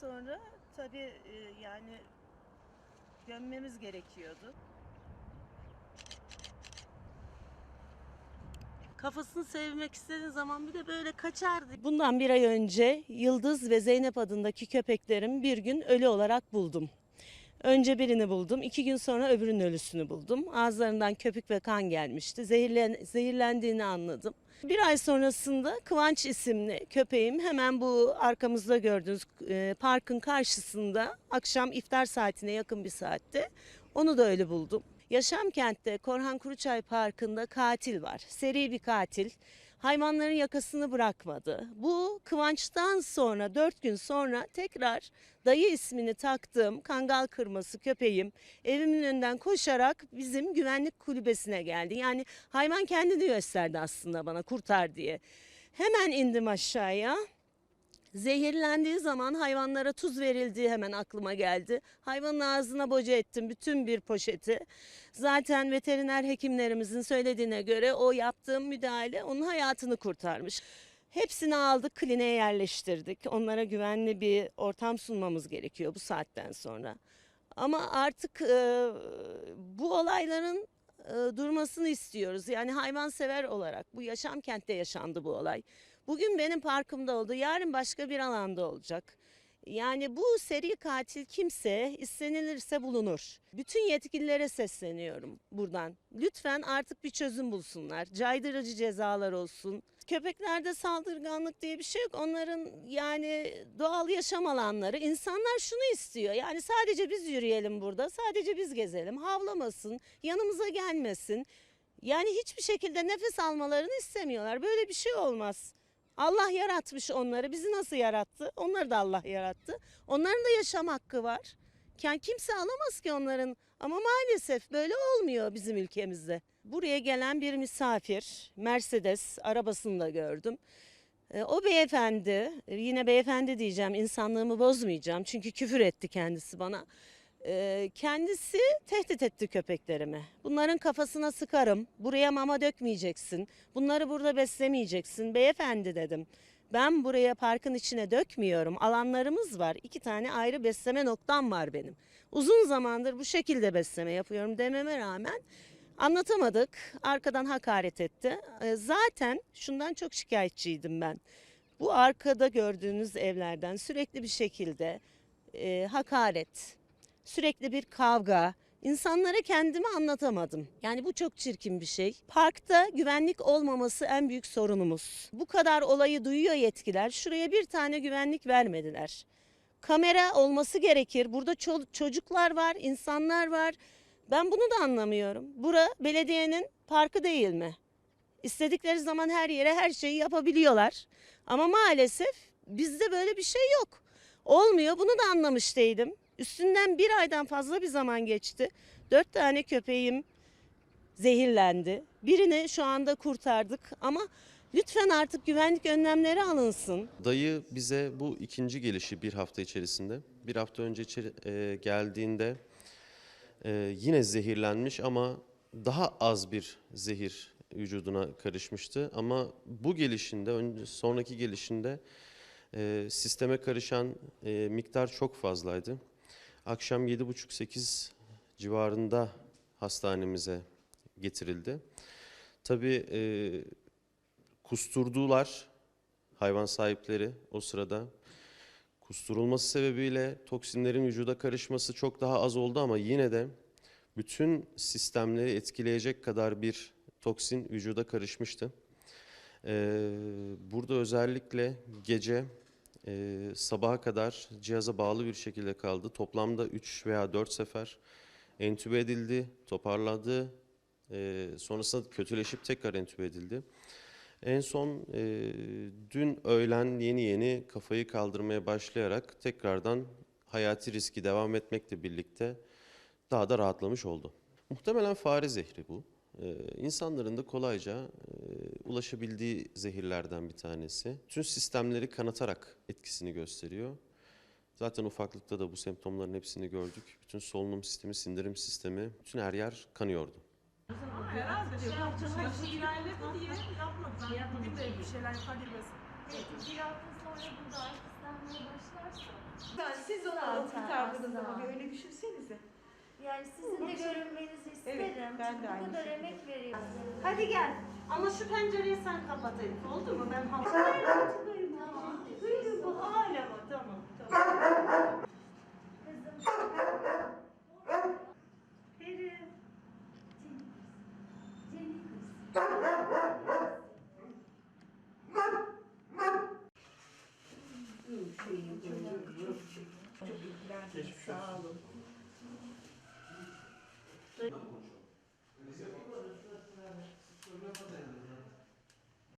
sonra tabii e, yani gömmemiz gerekiyordu. Kafasını sevmek istediğin zaman bir de böyle kaçardı. Bundan bir ay önce Yıldız ve Zeynep adındaki köpeklerimi bir gün ölü olarak buldum. Önce birini buldum, iki gün sonra öbürünün ölüsünü buldum. Ağızlarından köpük ve kan gelmişti. Zehirlen, zehirlendiğini anladım. Bir ay sonrasında Kıvanç isimli köpeğim hemen bu arkamızda gördüğünüz e, parkın karşısında akşam iftar saatine yakın bir saatte onu da öyle buldum. Yaşam kentte Korhan Kuruçay Parkı'nda katil var. Seri bir katil. Hayvanların yakasını bırakmadı. Bu Kıvanç'tan sonra 4 gün sonra tekrar dayı ismini taktığım kangal kırması köpeğim evimin önünden koşarak bizim güvenlik kulübesine geldi. Yani hayvan kendini gösterdi aslında bana kurtar diye. Hemen indim aşağıya. Zehirlendiği zaman hayvanlara tuz verildiği hemen aklıma geldi. Hayvanın ağzına boca ettim bütün bir poşeti. Zaten veteriner hekimlerimizin söylediğine göre o yaptığım müdahale onun hayatını kurtarmış. Hepsini aldık kliniğe yerleştirdik. Onlara güvenli bir ortam sunmamız gerekiyor bu saatten sonra. Ama artık e, bu olayların e, durmasını istiyoruz. Yani hayvansever olarak bu yaşam kentte yaşandı bu olay. Bugün benim parkımda oldu, yarın başka bir alanda olacak. Yani bu seri katil kimse istenilirse bulunur. Bütün yetkililere sesleniyorum buradan. Lütfen artık bir çözüm bulsunlar. Caydırıcı cezalar olsun. Köpeklerde saldırganlık diye bir şey yok. Onların yani doğal yaşam alanları. İnsanlar şunu istiyor. Yani sadece biz yürüyelim burada. Sadece biz gezelim. Havlamasın, yanımıza gelmesin. Yani hiçbir şekilde nefes almalarını istemiyorlar. Böyle bir şey olmaz. Allah yaratmış onları. Bizi nasıl yarattı? Onları da Allah yarattı. Onların da yaşam hakkı var. Yani kimse alamaz ki onların. Ama maalesef böyle olmuyor bizim ülkemizde. Buraya gelen bir misafir, Mercedes arabasını da gördüm. E, O beyefendi, yine beyefendi diyeceğim, insanlığımı bozmayacağım. Çünkü küfür etti kendisi bana. Kendisi tehdit etti köpeklerimi. Bunların kafasına sıkarım. Buraya mama dökmeyeceksin. Bunları burada beslemeyeceksin. Beyefendi dedim. Ben buraya parkın içine dökmüyorum. Alanlarımız var. İki tane ayrı besleme noktam var benim. Uzun zamandır bu şekilde besleme yapıyorum dememe rağmen anlatamadık. Arkadan hakaret etti. Zaten şundan çok şikayetçiydim ben. Bu arkada gördüğünüz evlerden sürekli bir şekilde hakaret, sürekli bir kavga. İnsanlara kendimi anlatamadım. Yani bu çok çirkin bir şey. Parkta güvenlik olmaması en büyük sorunumuz. Bu kadar olayı duyuyor yetkiler. Şuraya bir tane güvenlik vermediler. Kamera olması gerekir. Burada ço- çocuklar var, insanlar var. Ben bunu da anlamıyorum. Bura belediyenin parkı değil mi? İstedikleri zaman her yere her şeyi yapabiliyorlar. Ama maalesef bizde böyle bir şey yok. Olmuyor. Bunu da anlamış değilim. Üstünden bir aydan fazla bir zaman geçti. Dört tane köpeğim zehirlendi. Birini şu anda kurtardık ama lütfen artık güvenlik önlemleri alınsın. Dayı bize bu ikinci gelişi bir hafta içerisinde. Bir hafta önce içeri, e, geldiğinde e, yine zehirlenmiş ama daha az bir zehir vücuduna karışmıştı. Ama bu gelişinde, sonraki gelişinde e, sisteme karışan e, miktar çok fazlaydı. Akşam 7.30-8 civarında hastanemize getirildi. Tabii e, kusturdular hayvan sahipleri o sırada. Kusturulması sebebiyle toksinlerin vücuda karışması çok daha az oldu ama yine de bütün sistemleri etkileyecek kadar bir toksin vücuda karışmıştı. Ee, burada özellikle gece e, sabaha kadar cihaza bağlı bir şekilde kaldı. Toplamda 3 veya 4 sefer entübe edildi, toparladı. Ee, sonrasında kötüleşip tekrar entübe edildi. En son e, dün öğlen yeni yeni kafayı kaldırmaya başlayarak tekrardan hayati riski devam etmekle birlikte daha da rahatlamış oldu. Muhtemelen fare zehri bu. Ee, insanların da kolayca e, ulaşabildiği zehirlerden bir tanesi. Tüm sistemleri kanatarak etkisini gösteriyor. Zaten ufaklıkta da bu semptomların hepsini gördük. Bütün solunum sistemi, sindirim sistemi, bütün her yer kanıyordu. Herhalde diyor. Yaşı ilerledi diye yapmadılar. Bugün de bir şeyler ifade etmesin. Belki bir hafta sonra burada artistlenmeye başlarsa. Yani siz onu Zaten kurtardınız ama bir öyle düşünsenize. Yani sizin de görünmenizi isterim. ben de Bu aynı kadar şekilde. emek veriyorum. Hadi gel. Ama şu pencereyi sen kapat Elif. Oldu mu? Ben hava... Buyurun bu hala? Tamam. tamam. Kızım. Peri. Cemil kız. Sağ olun.